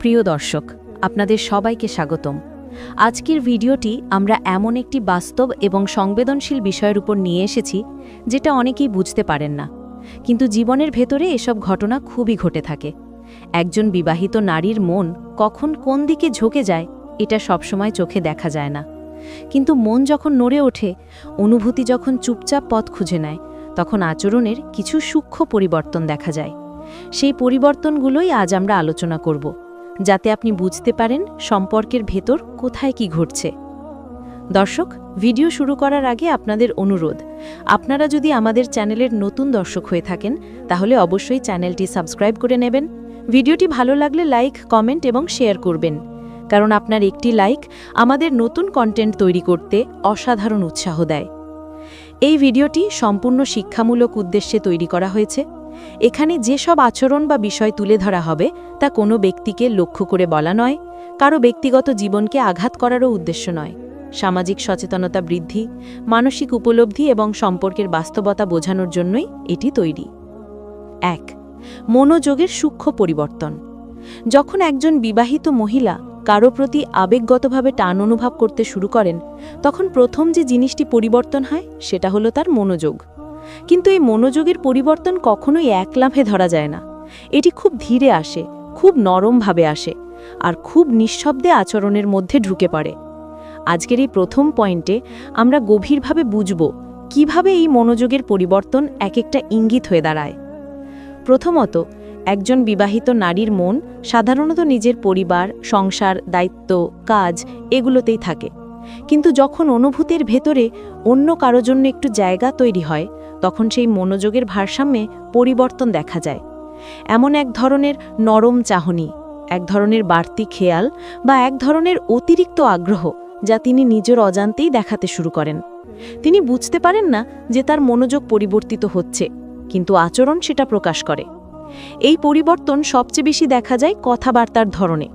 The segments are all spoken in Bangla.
প্রিয় দর্শক, আপনাদের সবাইকে স্বাগতম। আজকের ভিডিওটি আমরা এমন একটি বাস্তব এবং সংবেদনশীল বিষয়ের উপর নিয়ে এসেছি, যেটা অনেকেই বুঝতে পারেন না। কিন্তু জীবনের ভেতরে এসব ঘটনা খুবই ঘটে থাকে। একজন বিবাহিত নারীর মন কখন কোন দিকে ঝোঁকে যায়, এটা সবসময় চোখে দেখা যায় না। কিন্তু মন যখন নড়ে ওঠে, অনুভূতি যখন চুপচাপ পথ খুঁজে নেয়, তখন আচরণের কিছু সূক্ষ্ম পরিবর্তন দেখা যায়। সেই পরিবর্তনগুলোই আজ আমরা আলোচনা করব। যাতে আপনি বুঝতে পারেন সম্পর্কের ভেতর কোথায় কি ঘটছে। দর্শক, ভিডিও শুরু করার আগে আপনাদের অনুরোধ, আপনারা যদি আমাদের চ্যানেলের নতুন দর্শক হয়ে থাকেন, তাহলে অবশ্যই চ্যানেলটি সাবস্ক্রাইব করে নেবেন। ভিডিওটি ভালো লাগলে লাইক, কমেন্ট এবং শেয়ার করবেন, কারণ আপনার একটি লাইক আমাদের নতুন কন্টেন্ট তৈরি করতে অসাধারণ উৎসাহ দেয়। এই ভিডিওটি সম্পূর্ণ শিক্ষামূলক উদ্দেশ্যে তৈরি করা হয়েছে। এখানে যেসব আচরণ বা বিষয় তুলে ধরা হবে, তা কোনো ব্যক্তিকে লক্ষ্য করে বলা নয়, কারও ব্যক্তিগত জীবনকে আঘাত করারও উদ্দেশ্য নয়। সামাজিক সচেতনতা বৃদ্ধি, মানসিক উপলব্ধি এবং সম্পর্কের বাস্তবতা বোঝানোর জন্যই এটি তৈরি। এক, মনোযোগের সূক্ষ্ম পরিবর্তন। যখন একজন বিবাহিত মহিলা কারও প্রতি আবেগগতভাবে টান অনুভব করতে শুরু করেন, তখন প্রথম যে জিনিসটি পরিবর্তন হয়, সেটা হলো তার মনোযোগ। কিন্তু এই মনোযোগের পরিবর্তন কখনোই এক লাফে ধরা যায় না। এটি খুব ধীরে আসে, খুব নরমভাবে আসে আর খুব নিঃশব্দে আচরণের মধ্যে ঢুকে পড়ে। আজকের এই প্রথম পয়েন্টে আমরা গভীরভাবে বুঝব কীভাবে এই মনোযোগের পরিবর্তন এক একটা ইঙ্গিত হয়ে দাঁড়ায়। প্রথমত, একজন বিবাহিত নারীর মন সাধারণত নিজের পরিবার, সংসার, দায়িত্ব, কাজ এগুলোতেই থাকে। কিন্তু যখন অনুভূতির ভেতরে অন্য কারও জন্য একটু জায়গা তৈরি হয়, তখন সেই মনোযোগের ভারসাম্যে পরিবর্তন দেখা যায়। এমন এক ধরনের নরম চাহনি, এক ধরনের বাড়তি খেয়াল বা এক ধরনের অতিরিক্ত আগ্রহ যা তিনি নিজের অজান্তেই দেখাতে শুরু করেন। তিনি বুঝতে পারেন না যে তার মনোযোগ পরিবর্তিত হচ্ছে, কিন্তু আচরণ সেটা প্রকাশ করে। এই পরিবর্তন সবচেয়ে বেশি দেখা যায় কথাবার্তার ধরনে।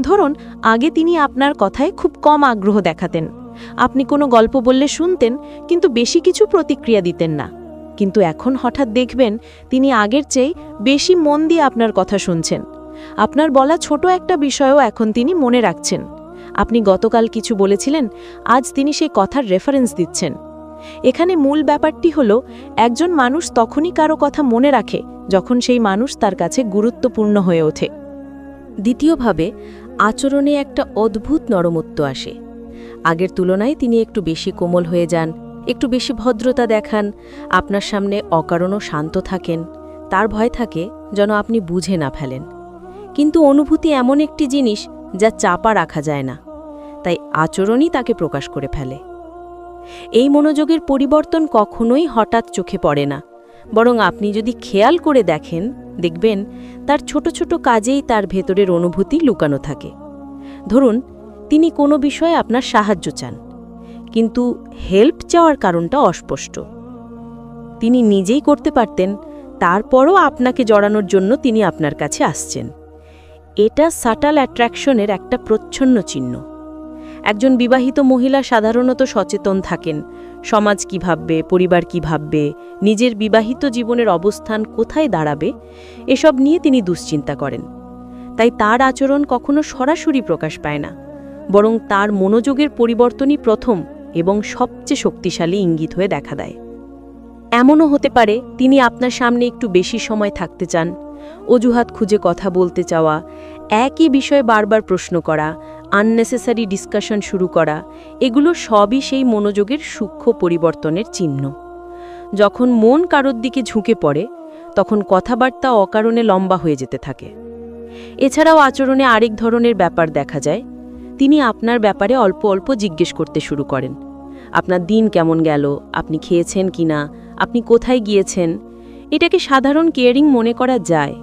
ধরুন, আগে তিনি আপনার কথায় খুব কম আগ্রহ দেখাতেন। আপনি কোনো গল্প বললে শুনতেন, কিন্তু বেশি কিছু প্রতিক্রিয়া দিতেন না। কিন্তু এখন হঠাৎ দেখবেন, তিনি আগের চেয়ে বেশি মন দিয়ে আপনার কথা শুনছেন। আপনার বলা ছোট একটা বিষয়ও এখন তিনি মনে রাখছেন। আপনি গতকাল কিছু বলেছিলেন, আজ তিনি সেই কথার রেফারেন্স দিচ্ছেন। এখানে মূল ব্যাপারটি হল, একজন মানুষ তখনই কারও কথা মনে রাখে, যখন সেই মানুষ তার কাছে গুরুত্বপূর্ণ হয়ে ওঠে। দ্বিতীয়ভাবে, আচরণে একটা অদ্ভুত নরমত্ব আসে। আগের তুলনায় তিনি একটু বেশি কোমল হয়ে যান, একটু বেশি ভদ্রতা দেখান, আপনার সামনে অকারণও শান্ত থাকেন, তার ভয় থাকে যেন আপনি বুঝে না ফেলেন। কিন্তু অনুভূতি এমন একটি জিনিস যা চাপা রাখা যায় না, তাই আচরণই তাকে প্রকাশ করে ফেলে। এই মনোযোগের পরিবর্তন কখনোই হঠাৎ চোখে পড়ে না। বরং আপনি যদি খেয়াল করে দেখেন, দেখবেন তার ছোট ছোট কাজেই তার ভেতরের অনুভূতি লুকানো থাকে। ধরুন, তিনি কোনো বিষয়ে আপনার সাহায্য চান, কিন্তু হেল্প চাওয়ার কারণটা অস্পষ্ট। তিনি নিজেই করতে পারতেন, তারপরও আপনাকে জড়ানোর জন্য তিনি আপনার কাছে আসছেন। এটা সাটাল অ্যাট্রাকশনের একটা প্রচ্ছন্ন চিহ্ন। একজন বিবাহিত মহিলা সাধারণত সচেতন থাকেন সমাজ কি ভাববে, পরিবার কি ভাববে, নিজের বিবাহিত জীবনের অবস্থান কোথায় দাঁড়াবে, এসব নিয়ে তিনি দুশ্চিন্তা করেন। তাই তার আচরণ কখনো সরাসরি প্রকাশ পায় না, বরং তার মনোযোগের পরিবর্তনই প্রথম এবং সবচেয়ে শক্তিশালী ইঙ্গিত হয়ে দেখা দেয়। এমনও হতে পারে তিনি আপনার সামনে একটু বেশি সময় থাকতে চান, অজুহাত খুঁজে কথা বলতে চাওয়া, একই বিষয়ে বারবার প্রশ্ন করা আননেসেসারি ডিসকাশন শুরু করা, এগুলো সবই সেই মনোযোগের সূক্ষ্ম পরিবর্তনের চিহ্ন। যখন মন কারোর দিকে ঝুঁকে পড়ে, তখন কথাবার্তা অকারণে লম্বা হয়ে যেতে থাকে। এছাড়াও আচরণে আরেক ধরনের ব্যাপার দেখা যায়। তিনি আপনার ব্যাপারে অল্প অল্প জিজ্ঞেস করতে শুরু করেন। আপনার দিন কেমন গেল? আপনি খেয়েছেন কিনা? আপনি কোথায় গিয়েছেন? এটাকে সাধারণ কেয়ারিং মনে করা যায়।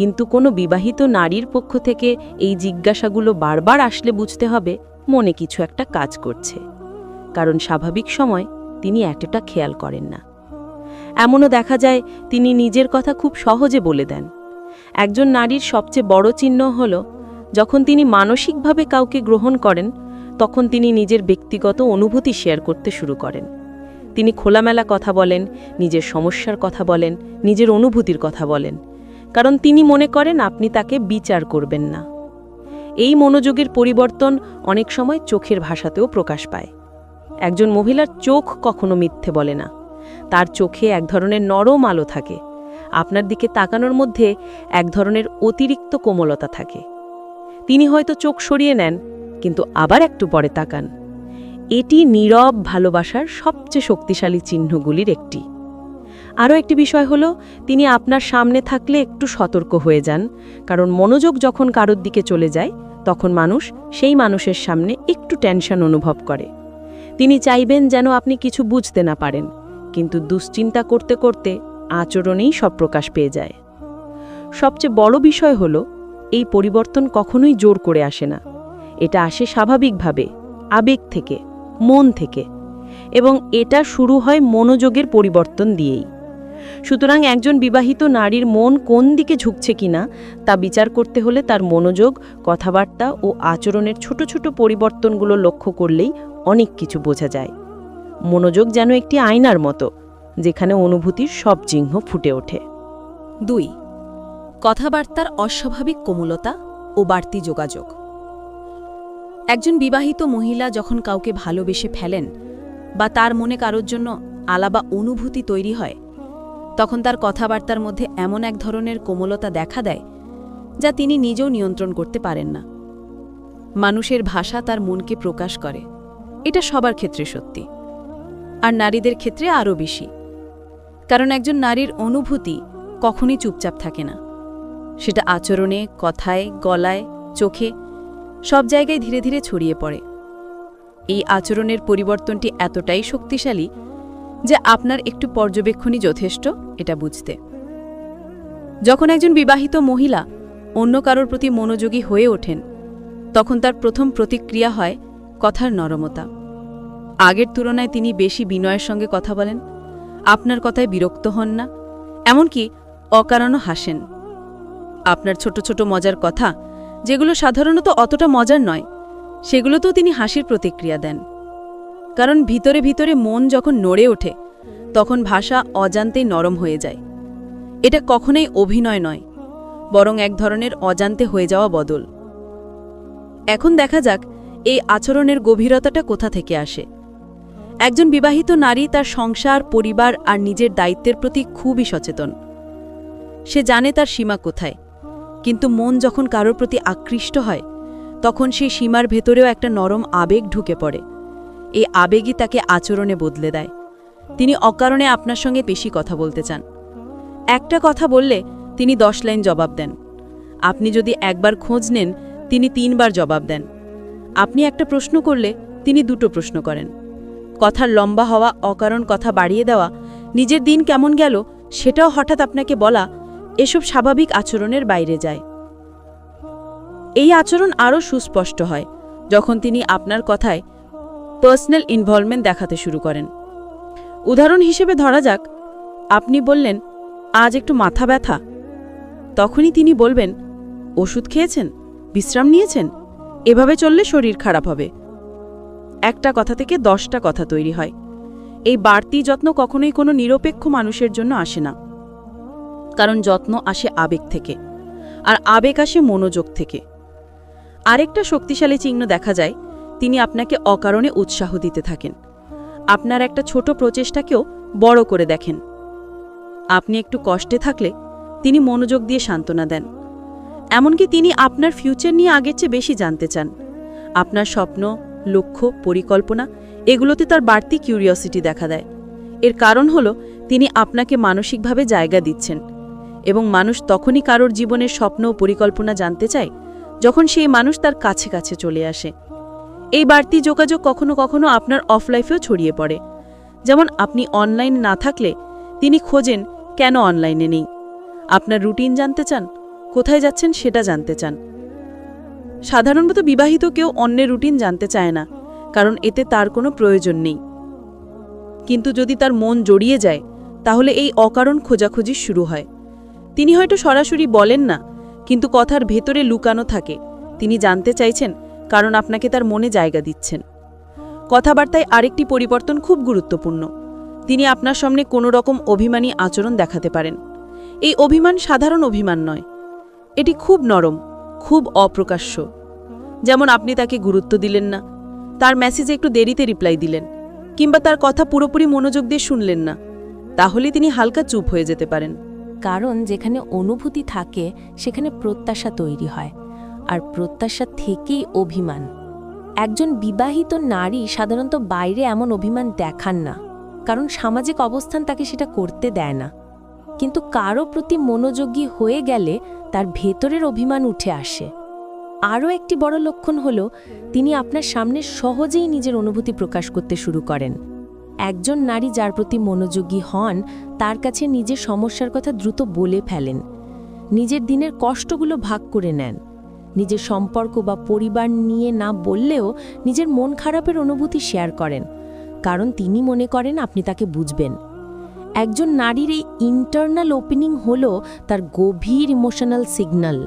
কিন্তু কোনো বিবাহিত নারীর পক্ষ থেকে এই জিজ্ঞাসাগুলো বারবার আসলে বুঝতে হবে, মনে কিছু একটা কাজ করছে। কারণ স্বাভাবিক সময় তিনি এতটা খেয়াল করেন না। এমনও দেখা যায় তিনি নিজের কথা খুব সহজে বলে দেন। একজন নারীর সবচেয়ে বড় চিহ্ন হল, যখন তিনি মানসিকভাবে কাউকে গ্রহণ করেন, তখন তিনি নিজের ব্যক্তিগত অনুভূতি শেয়ার করতে শুরু করেন। তিনি খোলামেলা কথা বলেন, নিজের সমস্যার কথা বলেন, নিজের অনুভূতির কথা বলেন। কারণ তিনি মনে করেন আপনি তাকে বিচার করবেন না। এই মনোযোগের পরিবর্তন অনেক সময় চোখের ভাষাতেও প্রকাশ পায়। একজন মহিলার চোখ কখনো মিথ্যে বলে না। তার চোখে এক ধরনের নরম আলো থাকে। আপনার দিকে তাকানোর মধ্যে এক ধরনের অতিরিক্ত কোমলতা থাকে। তিনি হয়তো চোখ সরিয়ে নেন, কিন্তু আবার একটু পরে তাকান। এটি নীরব ভালোবাসার সবচেয়ে শক্তিশালী চিহ্নগুলির একটি। আরও একটি বিষয় হলো, তিনি আপনার সামনে থাকলে একটু সতর্ক হয়ে যান, কারণ মনোযোগ যখন কারোর দিকে চলে যায়, তখন মানুষ সেই মানুষের সামনে একটু টেনশন অনুভব করে। তিনি চাইবেন যেন আপনি কিছু বুঝতে না পারেন, কিন্তু দুশ্চিন্তা করতে করতে আচরণেই সব প্রকাশ পেয়ে যায়। সবচেয়ে বড় বিষয় হল, এই পরিবর্তন কখনোই জোর করে আসে না। এটা আসে স্বাভাবিকভাবে, আবেগ থেকে, মন থেকে, এবং এটা শুরু হয় মনোযোগের পরিবর্তন দিয়েই। সুতরাং একজন বিবাহিত নারীর মন কোন দিকে ঝুঁকছে কিনা, তা বিচার করতে হলে তার মনোযোগ, কথাবার্তা ও আচরণের ছোট ছোট পরিবর্তনগুলো লক্ষ্য করলেই অনেক কিছু বোঝা যায়। মনোযোগ যেন একটি আয়নার মতো, যেখানে অনুভূতির সব চিহ্ন ফুটে ওঠে। দুই, কথাবার্তার অস্বাভাবিক কোমলতা ও বাড়তি যোগাযোগ। একজন বিবাহিত মহিলা যখন কাউকে ভালোবেসে ফেলেন বা তার মনে কারোর জন্য আলাবা অনুভূতি তৈরি হয় তখন তার কথাবার্তার মধ্যে এমন এক ধরনের কোমলতা দেখা দেয়, যা তিনি নিজেও নিয়ন্ত্রণ করতে পারেন না। মানুষের ভাষা তার মনকে প্রকাশ করে। এটা সবার ক্ষেত্রে সত্যি। আর নারীদের ক্ষেত্রে আরও বেশি। কারণ একজন নারীর অনুভূতি কখনই চুপচাপ থাকে না। সেটা আচরণে, কথায়, গলায়, চোখে সব জায়গায় ধীরে ধীরে ছড়িয়ে পড়ে। এই আচরণের পরিবর্তনটি এতটাই শক্তিশালী যে আপনার একটু পর্যবেক্ষণই যথেষ্ট, এটা বুঝতে। যখন একজন বিবাহিত মহিলা অন্য কারোর প্রতি মনোযোগী হয়ে ওঠেন, তখন তার প্রথম প্রতিক্রিয়া হয় কথার নরমতা। আগের তুলনায় তিনি বেশি বিনয়ের সঙ্গে কথা বলেন, আপনার কথায় বিরক্ত হন না, এমনকি অকারণও হাসেন। আপনার ছোট ছোট মজার কথা, যেগুলো সাধারণত অতটা মজার নয়, সেগুলোতেও তিনি হাসির প্রতিক্রিয়া দেন। কারণ ভিতরে ভিতরে মন যখন নড়ে ওঠে, তখন ভাষা অজান্তেই নরম হয়ে যায়। এটা কখনোই অভিনয় নয়, বরং এক ধরনের অজান্তে হয়ে যাওয়া বদল। এখন দেখা যাক এই আচরণের গভীরতাটা কোথা থেকে আসে। একজন বিবাহিত নারী তার সংসার, পরিবার আর নিজের দায়িত্বের প্রতি খুবই সচেতন। সে জানে তার সীমা কোথায়, কিন্তু মন যখন কারোর প্রতি আকৃষ্ট হয়, তখন সেই সীমার ভেতরেও একটা নরম আবেগ ঢুকে পড়ে। এই আবেগই তাকে আচরণে বদলে দেয়। তিনি অকারণে আপনার সঙ্গে বেশি কথা বলতে চান। একটা কথা বললে তিনি দশ লাইন জবাব দেন। আপনি যদি একবার খোঁজ নেন, তিনি তিনবার জবাব দেন। আপনি একটা প্রশ্ন করলে তিনি দুটো প্রশ্ন করেন। কথার লম্বা হওয়া, অকারণ কথা বাড়িয়ে দেওয়া, নিজের দিন কেমন গেল, সেটাও হঠাৎ আপনাকে বলা এসব স্বাভাবিক আচরণের বাইরে যায়। এই আচরণ আরও সুস্পষ্ট হয়, যখন তিনি আপনার কথায় পার্সোনাল ইনভলভমেন্ট দেখাতে শুরু করেন। উদাহরণ হিসেবে ধরা যাক, আপনি বললেন, আজ একটু মাথা ব্যথা। তখনই তিনি বলবেন, ওষুধ খেয়েছেন? বিশ্রাম নিয়েছেন? এভাবে চললে শরীর খারাপ হবে। একটা কথা থেকে দশটা কথা তৈরি হয়। এই বাড়তি যত্ন কখনোই কোনো নিরপেক্ষ মানুষের জন্য আসে না। কারণ যত্ন আসে আবেগ থেকে, আর আবেগ আসে মনোযোগ থেকে। আরেকটা শক্তিশালী চিহ্ন দেখা যায় তিনি আপনাকে অকারণে উৎসাহ দিতে থাকেন। আপনার একটা ছোট প্রচেষ্টাকেও বড় করে দেখেন। আপনি একটু কষ্টে থাকলে তিনি মনোযোগ দিয়ে সান্ত্বনা দেন। এমনকি তিনি আপনার ফিউচার নিয়ে আগের চেয়ে বেশি জানতে চান। আপনার স্বপ্ন, লক্ষ্য, পরিকল্পনা, এগুলোতে তার বাড়তি কিউরিওসিটি দেখা দেয়। এর কারণ হল, তিনি আপনাকে মানসিকভাবে জায়গা দিচ্ছেন এবং মানুষ তখনই কারোর জীবনের স্বপ্ন ও পরিকল্পনা জানতে চায় যখন সেই মানুষ তার কাছে কাছে চলে আসে। এই বাড়তি যোগাযোগ কখনো কখনো আপনার অফলাইফেও ছড়িয়ে পড়ে। যেমন আপনি অনলাইন না থাকলে তিনি খোঁজেন, কেন অনলাইনে নেই? আপনার রুটিন জানতে চান, কোথায় যাচ্ছেন সেটা জানতে চান। সাধারণত বিবাহিত কেউ অন্যের রুটিন জানতে চায় না, কারণ এতে তার কোনো প্রয়োজন নেই। কিন্তু যদি তার মন জড়িয়ে যায়, তাহলে এই অকারণ খোঁজাখুঁজি শুরু হয়। তিনি হয়তো সরাসরি বলেন না, কিন্তু কথার ভেতরে লুকানো থাকে। তিনি জানতে চাইছেন কারণ আপনাকে তার মনে জায়গা দিচ্ছেন। কথাবার্তায় আরেকটি পরিবর্তন খুব গুরুত্বপূর্ণ। তিনি আপনার সামনে কোনো রকম অভিমানী আচরণ দেখাতে পারেন। এই অভিমান সাধারণ অভিমান নয়। এটি খুব নরম, খুব অপ্রকাশ্য। যেমন আপনি তাকে গুরুত্ব দিলেন না, তার মেসেজে একটু দেরিতে রিপ্লাই দিলেন, কিংবা তার কথা পুরোপুরি মনোযোগ দিয়ে শুনলেন না, তাহলে তিনি হালকা চুপ হয়ে যেতে পারেন। কারণ যেখানে অনুভূতি থাকে, সেখানে প্রত্যাশা তৈরি হয়। আর প্রত্যাশা থেকেই অভিমান। একজন বিবাহিত নারী সাধারণত বাইরে এমন অভিমান দেখান না, কারণ সামাজিক অবস্থান তাকে সেটা করতে দেয় না। কিন্তু কারও প্রতি মনোযোগী হয়ে গেলে তার ভেতরের অভিমান উঠে আসে। আরও একটি বড় লক্ষণ হল, তিনি আপনার সামনে সহজেই নিজের অনুভূতি প্রকাশ করতে শুরু করেন। একজন নারী যার প্রতি মনোযোগী হন, তার কাছে নিজের সমস্যার কথা দ্রুত বলে ফেলেন। নিজের দিনের কষ্টগুলো ভাগ করে নেন। নিজের সম্পর্ক বা পরিবার নিয়ে না বললেও নিজের মন খারাপের অনুভূতি শেয়ার করেন। কারণ তিনি মনে করেন আপনি তাকে বুঝবেন। একজন নারীর এই ইন্টারনাল ওপেনিং হল তার গভীর ইমোশনাল সিগন্যাল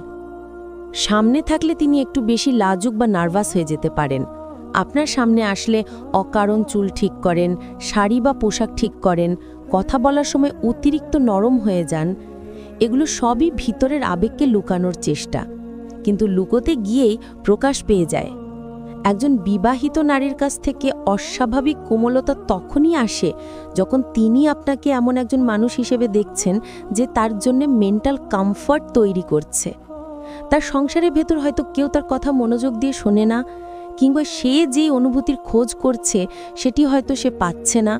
সামনে থাকলে তিনি একটু বেশি লাজুক বা নার্ভাস হয়ে যেতে পারেন। আপনার সামনে আসলে অকারণ চুল ঠিক করেন, শাড়ি বা পোশাক ঠিক করেন, কথা বলার সময় অতিরিক্ত নরম হয়ে যান। এগুলো সবই ভিতরের আবেগকে লুকানোর চেষ্টা। কিন্তু লুকোতে গিয়েই প্রকাশ পেয়ে যায়। একজন বিবাহিত নারীর কাছ থেকে অস্বাভাবিক কোমলতা তখনই আসে যখন তিনি আপনাকে এমন একজন মানুষ হিসেবে দেখছেন যে তার জন্য মেন্টাল কমফর্ট তৈরি করছে। তার সংসারের ভেতর হয়তো কেউ তার কথা মনোযোগ দিয়ে শোনে না, কিংবা সে যে অনুভূতির খোঁজ করছে সেটি হয়তো সে পাচ্ছে না।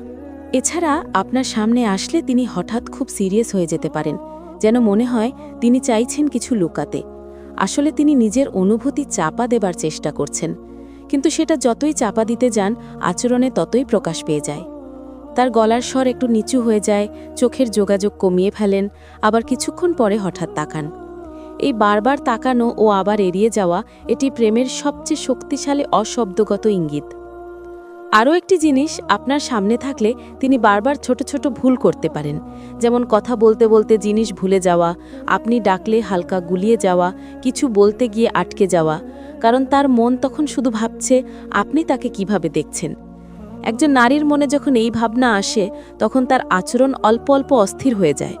এছাড়া আপনার সামনে আসলে তিনি হঠাৎ খুব সিরিয়াস হয়ে যেতে পারেন, যেন মনে হয় তিনি চাইছেন কিছু লুকাতে। আসলে তিনি নিজের অনুভূতি চাপা দেবার চেষ্টা করছেন, কিন্তু সেটা যতই চাপা দিতে যান, আচরণে ততই প্রকাশ পেয়ে যায়। তার গলার স্বর একটু নিচু হয়ে যায়, চোখের যোগাযোগ কমিয়ে ফেলেন, আবার কিছুক্ষণ পরে হঠাৎ তাকান। এই বারবার তাকানো ও আবার এড়িয়ে যাওয়া এটি প্রেমের সবচেয়ে শক্তিশালী অশব্দগত ইঙ্গিত। আরও একটি জিনিস আপনার সামনে থাকলে তিনি বারবার ছোট ছোট ভুল করতে পারেন। যেমন কথা বলতে বলতে জিনিস ভুলে যাওয়া, আপনি ডাকলে হালকা গুলিয়ে যাওয়া, কিছু বলতে গিয়ে আটকে যাওয়া। কারণ তার মন তখন শুধু ভাবছে, আপনি তাকে কীভাবে দেখছেন? একজন নারীর মনে যখন এই ভাবনা আসে, তখন তার আচরণ অল্প অল্প অস্থির হয়ে যায়।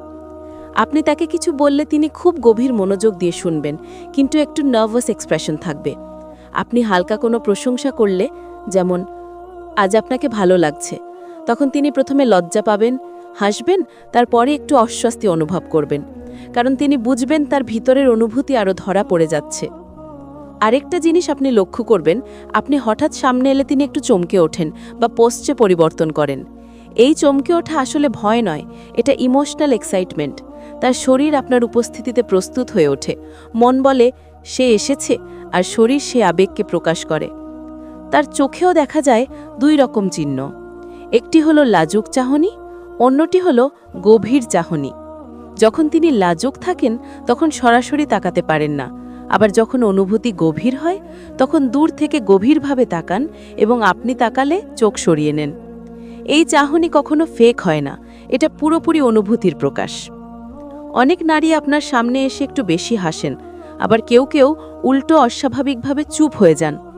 আপনি তাকে কিছু বললে তিনি খুব গভীর মনোযোগ দিয়ে শুনবেন, কিন্তু একটু নার্ভাস এক্সপ্রেশন থাকবে। আপনি হালকা কোনো প্রশংসা করলে, যেমন আজ আপনাকে ভালো লাগছে। তখন তিনি প্রথমে লজ্জা পাবেন, হাসবেন, তারপরে একটু অস্বস্তি অনুভব করবেন। কারণ তিনি বুঝবেন তার ভিতরের অনুভূতি আরও ধরা পড়ে যাচ্ছে। আরেকটা জিনিস আপনি লক্ষ্য করবেন, আপনি হঠাৎ সামনে এলে তিনি একটু চমকে ওঠেন বা পোস্টে পরিবর্তন করেন। এই চমকে ওঠা আসলে ভয় নয়, এটা ইমোশনাল এক্সাইটমেন্ট। তার শরীর আপনার উপস্থিতিতে প্রস্তুত হয়ে ওঠে। মন বলে, সে এসেছে, আর শরীর সে আবেগকে প্রকাশ করে। তার চোখেও দেখা যায় দুই রকম চিহ্ন। একটি হলো লাজুক চাহনি, অন্যটি হলো গভীর চাহনি। যখন তিনি লাজুক থাকেন, তখন সরাসরি তাকাতে পারেন না। আবার যখন অনুভূতি গভীর হয়, তখন দূর থেকে গভীরভাবে তাকান এবং আপনি তাকালে চোখ সরিয়ে নেন। এই চাহনি কখনো ফেক হয় না, এটা পুরোপুরি অনুভূতির প্রকাশ। অনেক নারী আপনার সামনে এসে একটু বেশি হাসেন, আবার কেউ কেউ উল্টো অস্বাভাবিকভাবে চুপ হয়ে যান।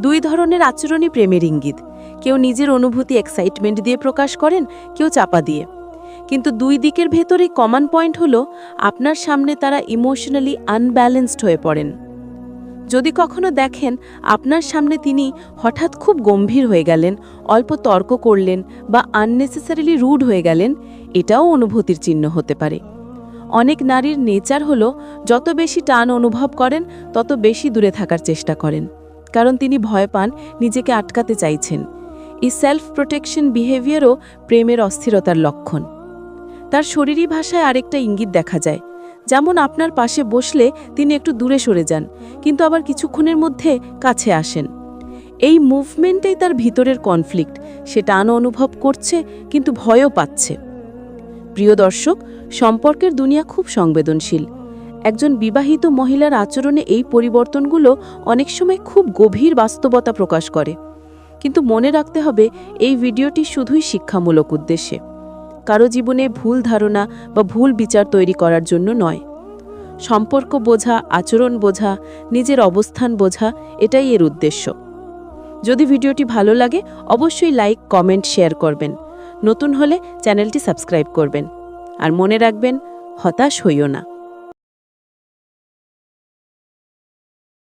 দুই ধরনের আচরণই প্রেমের ইঙ্গিত। কেউ নিজের অনুভূতি এক্সাইটমেন্ট দিয়ে প্রকাশ করেন, কেউ চাপা দিয়ে। কিন্তু দুই দিকের ভেতরে কমন পয়েন্ট হলো, আপনার সামনে তারা ইমোশনালি আনব্যালেন্সড হয়ে পড়েন। যদি কখনো দেখেন, আপনার সামনে তিনি হঠাৎ খুব গম্ভীর হয়ে গেলেন, অল্প তর্ক করলেন বা আননেসেসারিলি রুড হয়ে গেলেন, এটাও অনুভূতির চিহ্ন হতে পারে। অনেক নারীর নেচার হলো, যত বেশি টান অনুভব করেন, তত বেশি দূরে থাকার চেষ্টা করেন। কারণ তিনি ভয় পান, নিজেকে আটকাতে চাইছেন। এই সেলফ প্রোটেকশন বিহেভিয়ারও প্রেমের অস্থিরতার লক্ষণ। তার শরীরী ভাষায় আরেকটা ইঙ্গিত দেখা যায়। যেমন আপনার পাশে বসলে তিনি একটু দূরে সরে যান, কিন্তু আবার কিছুক্ষণের মধ্যে কাছে আসেন। এই মুভমেন্টেই তার ভিতরের কনফ্লিক্ট সে টান অনুভব করছে, কিন্তু ভয়ও পাচ্ছে। প্রিয় দর্শক, সম্পর্কের দুনিয়া খুব সংবেদনশীল। একজন বিবাহিত মহিলার আচরণে এই পরিবর্তনগুলো অনেক সময় খুব গভীর বাস্তবতা প্রকাশ করে। কিন্তু মনে রাখতে হবে, এই ভিডিওটি শুধুই শিক্ষামূলক উদ্দেশ্যে। কারও জীবনে ভুল ধারণা বা ভুল বিচার তৈরি করার জন্য নয়। সম্পর্ক বোঝা, আচরণ বোঝা, নিজের অবস্থান বোঝা, এটাই এর উদ্দেশ্য। যদি ভিডিওটি ভালো লাগে, অবশ্যই লাইক, কমেন্ট, শেয়ার করবেন। নতুন হলে চ্যানেলটি সাবস্ক্রাইব করবেন। আর মনে রাখবেন, হতাশ হইও না।